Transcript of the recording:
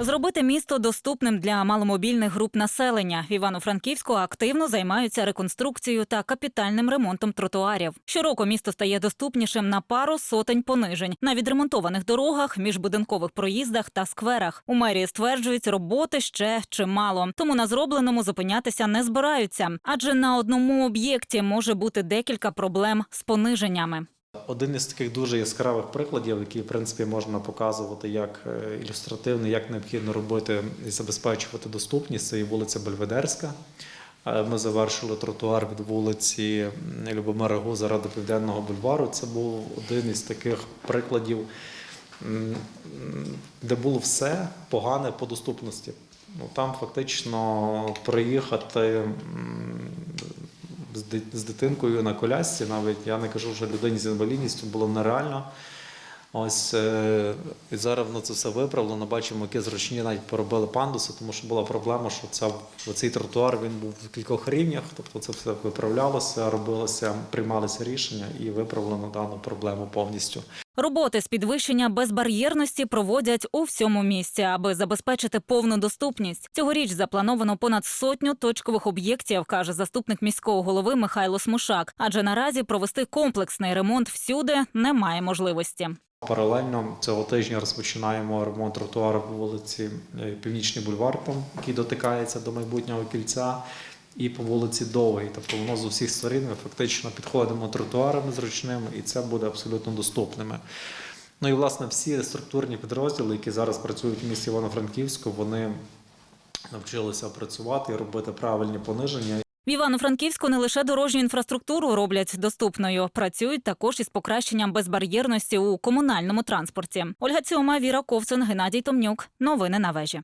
Зробити місто доступним для маломобільних груп населення. В Івано-Франківську активно займаються реконструкцією та капітальним ремонтом тротуарів. Щороку місто стає доступнішим на пару сотень понижень на відремонтованих дорогах, міжбудинкових проїздах та скверах. У мерії стверджують, роботи ще чимало, тому на зробленому зупинятися не збираються, адже на одному об'єкті може бути декілька проблем з пониженнями. Один із таких дуже яскравих прикладів, який в принципі можна показувати як е, ілюстративний, як необхідно робити і забезпечувати доступність, це і вулиця Бельведерська. Е, Ми завершили тротуар від вулиці Любомира Гузара до Південного бульвару. Це був один із таких прикладів, де було все погане по доступності. Ну, там фактично приїхати з дитинкою на колясці, навіть я не кажу, що людині з інвалідністю було нереально. Ось е, і зараз воно це все виправлено. Бачимо, які зручні навіть поробили пандуси, тому що була проблема, що ця, цей тротуар він був в кількох рівнях, тобто це все виправлялося, робилося, приймалися рішення і виправлено дану проблему повністю. Роботи з підвищення безбар'єрності проводять у всьому місті, аби забезпечити повну доступність. Цьогоріч заплановано понад сотню точкових об'єктів, каже заступник міського голови Михайло Смушак. Адже наразі провести комплексний ремонт всюди немає можливості. Паралельно цього тижня розпочинаємо ремонт тротуару по вулиці е, Північний бульвар, який дотикається до майбутнього кільця, і по вулиці Довгий. Тобто воно з усіх сторін ми фактично підходимо тротуарами зручними, і це буде абсолютно доступними. Ну і власне всі структурні підрозділи, які зараз працюють в місті Івано-Франківську, вони навчилися працювати і робити правильні пониження. В Івано-Франківську не лише дорожню інфраструктуру роблять доступною, працюють також із покращенням безбар'єрності у комунальному транспорті. Ольга Ціома, Віра Ковцин, Геннадій Томнюк. Новини на вежі.